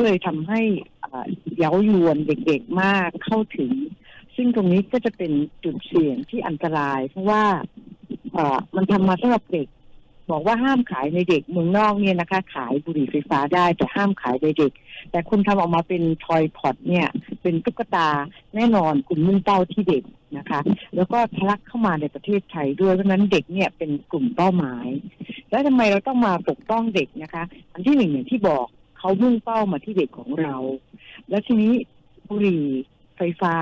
ก็เลยทำให้เย้ายวนเด็กๆมากเข้าถึง ซึ่งตรงนี้ก็จะเป็นจุดเสี่ยงที่อันตราย เพราะว่าอ่ามันทำมาสำหรับเด็ก บอกว่าห้ามขายในเด็กเมืองนอกเนี่ยนะคะ ขายบุหรี่ไฟฟ้าได้ แต่ห้ามขายในเด็ก แต่คุณทำออกมาเป็นทอยพอตเนี่ย เป็นตุ๊กตาแน่นอนคุณมุ่งเป้าที่เด็กนะคะ แล้วก็ทะลักเข้ามาในประเทศไทยด้วยเพราะฉะนั้นเด็กเนี่ยเป็นกลุ่มเป้าหมาย แล้วทำไมเราต้องมาปกป้องเด็กนะคะ อันที่หนึ่งอย่างที่บอก เขามุ่งเป้ามาที่เด็กของเรา แล้วทีนี้บุหรี่ไฟฟ้า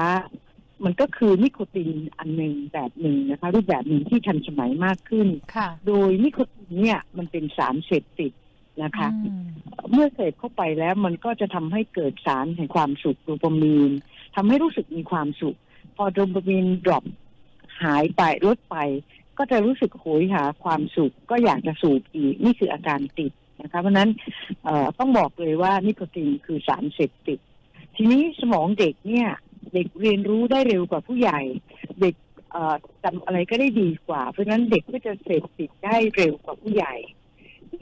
มันก็คือนิโคตินอันหนึ่งแบบหนึ่งนะคะ รูปแบบหนึ่งที่ทันสมัยมากขึ้น ค่ะ โดยนิโคตินเนี่ยมันเป็นสารเสพติดนะคะ อืมเมื่อเสพเข้าไปแล้วมันก็จะทำให้เกิดสารแห่งความสุขโดปามีนทำให้รู้สึกมีความสุข พอโดปามีนดรอปหายไปลดไป ก็จะรู้สึกโหยหาความสุข ก็อยากจะสูบอีกนี่คืออาการติด นะคะเพราะนั้นต้องบอกเลยว่านิโคตินคือสารเสพติด ทีนี้สมองเด็กเนี่ยเด็กเรียนรู้ได้เร็วกว่าผู้ใหญ่ เด็กจำอะไรก็ได้ดีกว่า เพราะนั้นเด็กก็จะเสพติดได้เร็วกว่าผู้ใหญ่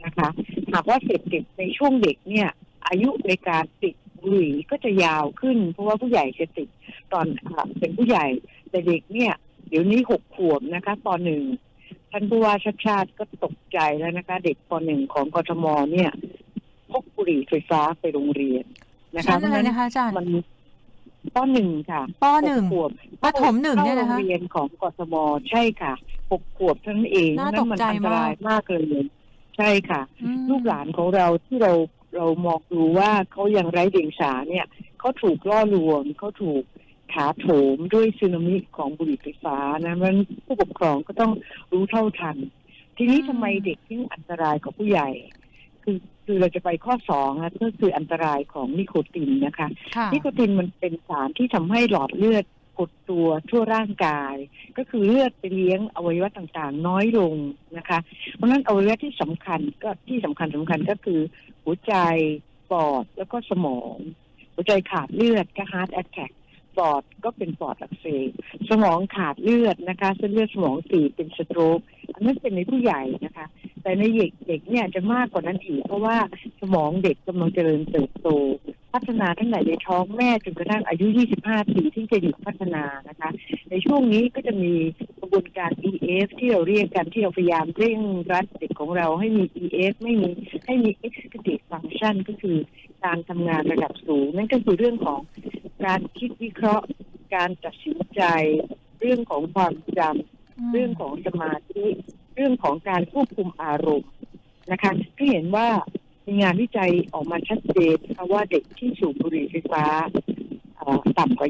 นะคะหากว่าเสพติดในช่วงเด็กเนี่ย อายุในการติดบุหรี่ก็จะยาวขึ้น เพราะว่าผู้ใหญ่จะติดตอนอเป็นผู้ใหญ่แต่เด็กเนี่ย เดี๋ยวนี้หกขวบนะคะปหนึ่ง ท่านผู้ว่าชาติชาติก็ตกใจแล้วนะคะ เด็กปหนึ่งของกทมเนี่ยพกบุหรี่ไฟฟ้าไปโรงเรียนนะคะชั้นอะไรนะคะอาจารย์มันปหนึ่งค่ะปหนึ่งกขวบประถมหนึ่งเนี่ยนะคะข้าโรงเรียนของกทมใช่ค่ะหกขวบเท่านั้นเองน่านั่นมัตกใจอันตรายมากเลยใช่ค่ะอืมลูกหลานของเราที่เราเรามองดูว่าเขายังไร้เดียงสาเนี่ยเขาถูกล่อลวงเขาถูก ถาโถมด้วยสึนามิของบุหรี่ไฟฟ้านะมันผู้ปกครองก็ต้องรู้เท่าทัน ทีนี้ทำไมเด็กที่อันตรายกับผู้ใหญ่ คือคือเราจะไปข้อสองนะก็คืออันตรายของนิโคตินนะคะค่ะนิโคตินมันเป็นสารที่ทำให้หลอดเลือดกดตัวทั่วร่างกาย ก็คือเลือดไปเลี้ยงอวัยวะต่างๆ น้อยลงนะคะ เพราะฉะนั้นอวัยวะที่สำคัญก็ที่สำคัญสำคัญก็คือ หัวใจปอดแล้วก็สมอง หัวใจขาดเลือดก็ heart attack ปอดก็เป็นปอดอักเสบสมองขาดเลือดนะคะเส้นเลือดสมองตีบเป็นสโตรกอันนั้นเป็นในผู้ใหญ่นะคะ แต่ในเด็กเด็กเนี่ยจะมากกว่านั้นอีกเพราะว่าสมองเด็กกำลังเจริญเติบโต พัฒนาตั้งแต่ในท้องแม่จนกระทั่งอายุ 25 ปีที่จะหยุดพัฒนานะคะ ในช่วงนี้ก็จะมีกระบวนการ EF ที่เราเรียกกันที่เราพยายามเร่งรัดเด็กของเราให้มี EF ไม่มีให้มี executive function ก็คือการทำงานระดับสูง นั่นก็คือเรื่องของ การคิดวิเคราะห์ การตัดสินใจ เรื่องของความจำเรื่องของสมาธิเรื่องของการควบคุมอารมณ์นะคะก็เห็นว่ามีงานวิจัยออกมาชัดเจนนะคะว่าเด็กที่สูบบุหรี่ไฟฟ้าเอ่อต่ำกว่า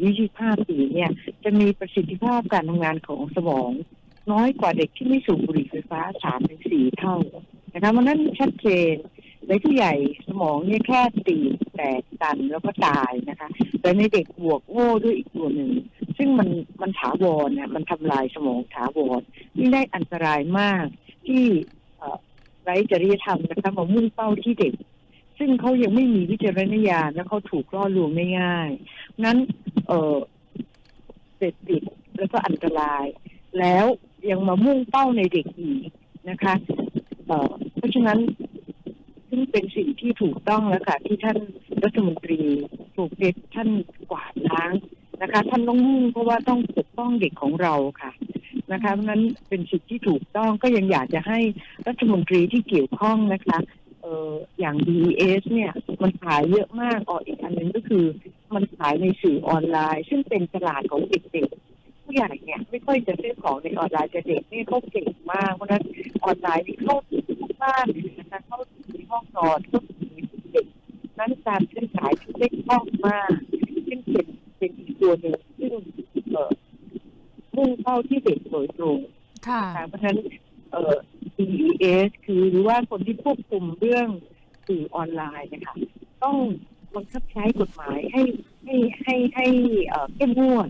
25 ปีเนี่ย จะมีประสิทธิภาพการทำงานของสมอง น้อยกว่าเด็กที่ไม่สูบบุหรี่ไฟฟ้า 3-4 เท่านะคะมันนั้นชัดเจนในผู้ใหญ่สมองเนี่ยแค่ตีบแตกตันแล้วก็ตายนะคะ แต่ในเด็กบวกโง่ด้วยอีกตัวหนึ่ง ซึ่งมันมันถาวรเนี่ยมันทำลายสมองถาวรนี่ได้อันตรายมากที่ไร้จริยธรรมนะคะมามุ่งเป้าที่เด็ก ซึ่งเขายังไม่มีวิจารณญาณและเขาถูกล่อลวงได้ง่ายนั้นเออเสพติดแล้วก็อันตราย แล้วยังมามุ่งเป้าในเด็กอีกนะคะเออเพราะฉะนั้นซึ่งเป็นสิ่งที่ถูกต้องแล้วค่ะที่ท่านรัฐมนตรี ถูกเด็กท่านกวาดล้างนะคะ ท่านต้องมุ่งเพราะว่าต้องปกป้องเด็กของเราค่ะนะคะเพราะนั้นเป็นสิ่งที่ถูกต้องก็ยังอยากจะให้รัฐมนตรีที่เกี่ยวข้องนะคะเอออย่าง BES เนี่ยมันขายเยอะมากอ๋ออีกอันหนึ่งก็คือ มันขายในสื่อออนไลน์ ซึ่งเป็นตลาดของเด็กๆผู้ใหญ่เนี่ยไม่ค่อยจะซื้อของในออนไลน์แต่เด็กนี่เขาเก่งมากเพราะนั้นออนไลน์นี่เข้าถึงทุกบ้านนะคะเข้าถึงห้องนอนเข้าถึงเด็กนั้นการซื้อ ขายที่เล็กมากมากซึ่งเป็นเป็นอีกตัวหนึ่งซึ่งเออมุ่งเข้าที่เด็กโดยตรงค่ะ นะคะเพราะฉะนั้นเอ่อ DES คือหรือว่าคนที่ควบคุมเรื่องสื่อออนไลน์นะคะต้องบังคับใช้กฎหมายให้ให้ให้ให้เอ่อเข้มงวด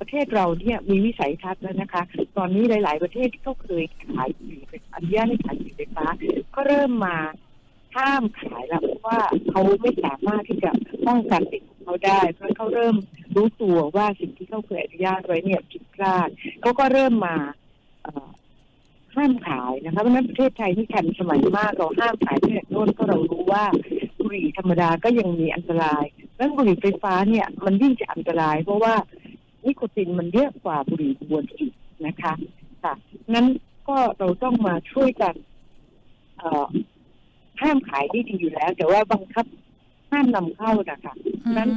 ประเทศเราเนี่ยมีวิสัยทัศน์แล้วนะคะ ตอนนี้หลาย ๆ ประเทศที่เขาเคยขายบุหรี่ไฟฟ้าอนุญาตให้ขายบุหรี่ไฟฟ้า ก็เริ่มมา ห้ามขายแล้วเพราะว่าเขาไม่สามารถที่จะป้องกันติดเขาได้ เพราะเขาเริ่มรู้ตัวว่าสิ่งที่เขาเคยอนุญาตไว้เนี่ยผิดพลาดเขาก็เริ่มมาห้ามขายนะคะเพราะนั้นประเทศไทยที่ทันสมัยมากเราห้ามขายที่แหล่โน้นก็เรารู้ว่าบุหรี่ธรรมดาก็ยังมีอันตรายนั้นบุหรี่ไฟฟ้าเนี่ยมันยิ่งจะอันตราย เพราะว่านิโคตินมันเยอะกว่าบุหรี่บวนอีกนะคะค่ะนั้นก็เราต้องมาช่วยกันเอ ห้ามขายได้ดีอยู่แล้ว แต่ว่าบังคับห้ามนำเข้านะคะนั้น